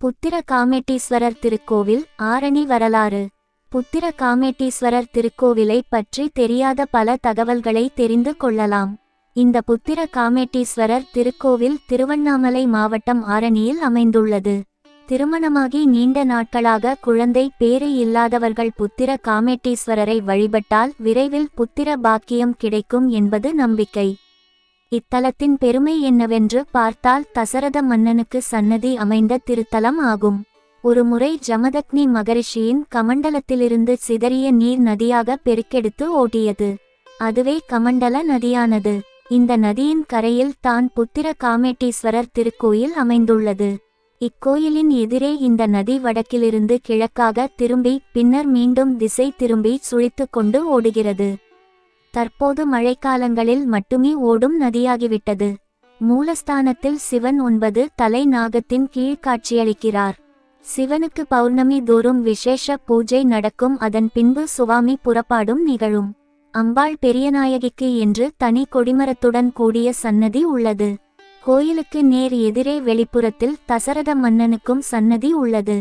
புத்திர காமேட்டீஸ்வரர் திருக்கோவில் ஆரணி வரலாறு. புத்திர காமேட்டீஸ்வரர் திருக்கோவிலை பற்றி தெரியாத பல தகவல்களை தெரிந்து கொள்ளலாம். இந்த புத்திர காமேட்டீஸ்வரர் திருக்கோவில் திருவண்ணாமலை மாவட்டம் ஆரணியில் அமைந்துள்ளது. திருமணமாகி நீண்ட நாட்களாக குழந்தை பேறு இல்லாதவர்கள் புத்திர காமேட்டீஸ்வரரை வழிபட்டால் விரைவில் புத்திர பாக்கியம் கிடைக்கும் என்பது நம்பிக்கை. இத்தலத்தின் பெருமை என்னவென்று பார்த்தால் தசரத மன்னனுக்கு சன்னதி அமைந்த திருத்தலம் ஆகும். ஒருமுறை ஜமதக்னி மகரிஷியின் கமண்டலத்திலிருந்து சிதறிய நீர் நதியாக பெருக்கெடுத்து ஓட்டியது. அதுவே கமண்டல நதியானது. இந்த நதியின் கரையில் தான் புத்திர காமேட்டீஸ்வரர் திருக்கோயில் அமைந்துள்ளது. இக்கோயிலின் எதிரே இந்த நதி வடக்கிலிருந்து கிழக்காக திரும்பி பின்னர் மீண்டும் திசை திரும்பி சுழித்து கொண்டு ஓடுகிறது. தற்போது மழைக்காலங்களில் மட்டுமே ஓடும் நதியாகிவிட்டது. மூலஸ்தானத்தில் சிவன் ஒன்பது தலை நாகத்தின் கீழ் காட்சியளிக்கிறார். சிவனுக்கு பௌர்ணமி தோறும் விசேஷ பூஜை நடக்கும் அதன் பின்பு சுவாமி புறப்பாடும் நிகழும். அம்பாள் பெரியநாயகிக்கு என்று தனி கொடிமரத்துடன் கூடிய சன்னதி உள்ளது. கோயிலுக்கு நேர் எதிரே வெளிப்புறத்தில் தசரத மன்னனுக்கும் சன்னதி உள்ளது.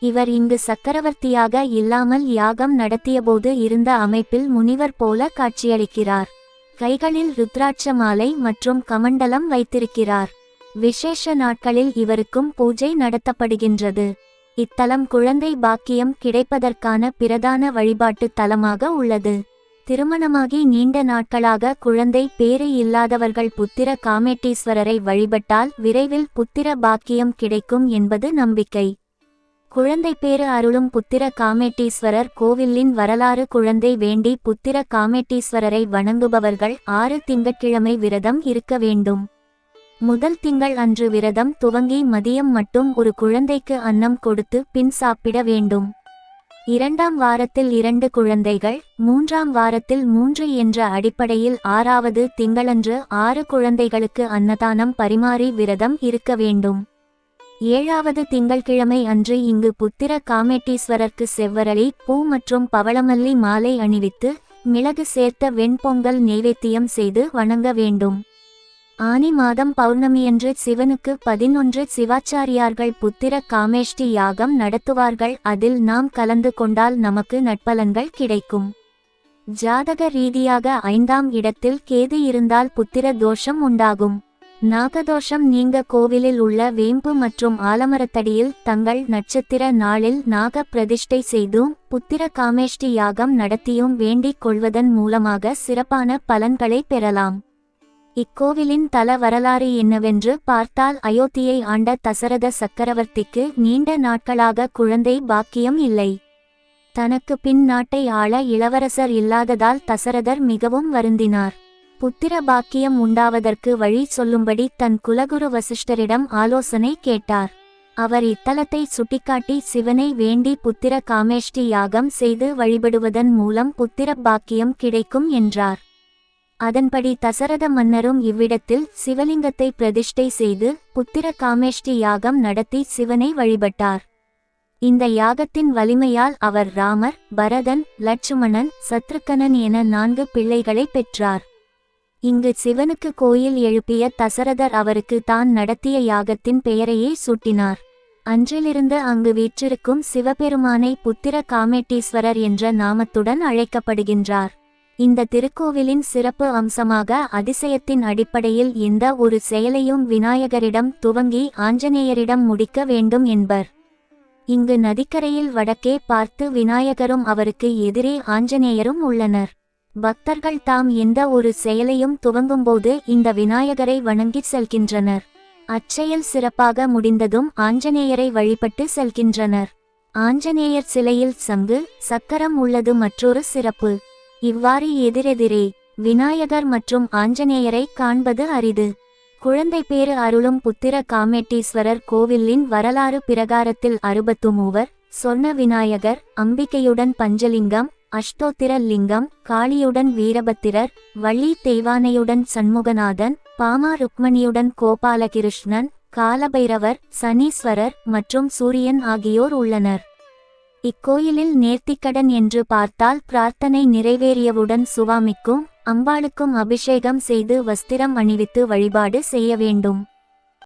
இவர் இங்கு சக்கரவர்த்தியாக இல்லாமல் யாகம் நடத்தியபோது இருந்த அமைப்பில் முனிவர் போல காட்சியளிக்கிறார். கைகளில் ருத்ராட்ச மாலை மற்றும் கமண்டலம் வைத்திருக்கிறார். விசேஷ நாட்களில் இவருக்கும் பூஜை நடத்தப்படுகின்றது. இத்தலம் குழந்தை பாக்கியம் கிடைப்பதற்கான பிரதான வழிபாட்டு தலமாக உள்ளது. திருமணமாகி நீண்ட நாட்களாக குழந்தை பேறு இல்லாதவர்கள் புத்திர காமேட்டீஸ்வரரை வழிபட்டால் விரைவில் புத்திர பாக்கியம் கிடைக்கும் என்பது நம்பிக்கை. குழந்தை பேறு அருளும் புத்திர காமேட்டீஸ்வரர் கோவிலின் வரலாறு குழந்தை வேண்டி புத்திர காமேட்டீஸ்வரரை வணங்குபவர்கள் ஆறு திங்கட்கிழமை விரதம் இருக்க வேண்டும். முதல் திங்கள் அன்று விரதம் துவங்கி மதியம் மட்டும் ஒரு குழந்தைக்கு அன்னம் கொடுத்து பின் சாப்பிட வேண்டும். இரண்டாம் வாரத்தில் இரண்டு குழந்தைகள் மூன்றாம் வாரத்தில் மூன்று என்ற அடிப்படையில் ஆறாவது திங்களன்று ஆறு குழந்தைகளுக்கு அன்னதானம் பரிமாறி விரதம் இருக்க வேண்டும். ஏழாவது திங்கள்கிழமை அன்று இங்கு புத்திர காமேட்டீஸ்வரர்க்கு செவ்வரளி பூ மற்றும் பவளமல்லி மாலை அணிவித்து மிளகு சேர்த்த வெண்பொங்கல் நைவேத்தியம் செய்து வணங்க வேண்டும். ஆனி மாதம் பௌர்ணமியன்று சிவனுக்கு பதினொன்று சிவாச்சாரியார்கள் புத்திர காமேஷ்டி யாகம் நடத்துவார்கள் அதில் நாம் கலந்து கொண்டால் நமக்கு நட்பலன்கள் கிடைக்கும். ஜாதக ரீதியாக ஐந்தாம் இடத்தில் கேது இருந்தால் புத்திர தோஷம் உண்டாகும். நாகதோஷம் நீங்க கோவிலில் உள்ள வேம்பு மற்றும் ஆலமரத்தடியில் தங்கள் நட்சத்திர நாளில் நாக பிரதிஷ்டை செய்தும் புத்திர காமேஷ்டி யாகம் நடத்தியும் வேண்டிக் கொள்வதன் மூலமாக சிறப்பான பலன்களை பெறலாம். இக்கோவிலின் தல வரலாறு என்னவென்று பார்த்தால் அயோத்தியை ஆண்ட தசரத சக்கரவர்த்திக்கு நீண்ட நாட்களாக குழந்தை பாக்கியம் இல்லை. தனக்கு பின் நாட்டை ஆள இளவரசர் இல்லாததால் தசரதர் மிகவும் வருந்தினார். புத்திர பாக்கியம் உண்டாவதற்கு வழி சொல்லும்படி தன் குலகுரு வசிஷ்டரிடம் ஆலோசனை கேட்டார். அவர் இத்தலத்தை சுட்டிக்காட்டி சிவனை வேண்டி புத்திர காமேஷ்டி யாகம் செய்து வழிபடுவதன் மூலம் புத்திர பாக்கியம் கிடைக்கும் என்றார். அதன்படி தசரத மன்னரும் இவ்விடத்தில் சிவலிங்கத்தை பிரதிஷ்டை செய்து புத்திர காமேஷ்டி யாகம் நடத்தி சிவனை வழிபட்டார். இந்த யாகத்தின் வலிமையால் அவர் ராமர் பரதன் லட்சுமணன் சத்ருக்கனன் என நான்கு பிள்ளைகளை பெற்றார். இங்கு சிவனுக்கு கோயில் எழுப்பிய தசரதர் அவருக்கு தான் நடத்திய யாகத்தின் பெயரையே சூட்டினார். அன்றிலிருந்து அங்கு வீற்றிருக்கும் சிவபெருமானை புத்திர காமேட்டீஸ்வரர் என்ற நாமத்துடன் அழைக்கப்படுகின்றார். இந்த திருக்கோவிலின் சிறப்பு அம்சமாக அதிசயத்தின் அடிப்படையில் இந்த ஒரு செயலையும் விநாயகரிடம் துவங்கி ஆஞ்சநேயரிடம் முடிக்க வேண்டும் என்பர். இங்கு நதிக்கரையில் வடக்கே பார்த்து விநாயகரும் அவருக்கு எதிரே ஆஞ்சநேயரும் உள்ளனர். பக்தர்கள் தாம் எந்த ஒரு செயலையும் துவங்கும்போது இந்த விநாயகரை வணங்கிச் செல்கின்றனர். அச்செயல் சிறப்பாக முடிந்ததும் ஆஞ்சநேயரை வழிபட்டு செல்கின்றனர். ஆஞ்சநேயர் சிலையில் சங்கு சக்கரம் உள்ளது மற்றொரு சிறப்பு. இவ்வாறு எதிரெதிரே விநாயகர் மற்றும் ஆஞ்சநேயரை காண்பது அரிது. குழந்தை பேறு அருளும் புத்திர காமேட்டீஸ்வரர் கோவிலின் வரலாறு பிரகாரத்தில் அறுபத்து மூவர் சொர்ண விநாயகர் அம்பிகையுடன் பஞ்சலிங்கம் அஷ்டோத்திரலிங்கம் காளியுடன் வீரபத்திரர் வள்ளி தெய்வானையுடன் சண்முகநாதன் பாமா ருக்மணியுடன் கோபாலகிருஷ்ணன் காலபைரவர் சனீஸ்வரர் மற்றும் சூரியன் ஆகியோர் உள்ளனர். இக்கோயிலில் நேர்த்திக்கடன் என்று பார்த்தால் பிரார்த்தனை நிறைவேறியவுடன் சுவாமிக்கும் அம்பாளுக்கும் அபிஷேகம் செய்து வஸ்திரம் அணிவித்து வழிபாடு செய்ய வேண்டும்.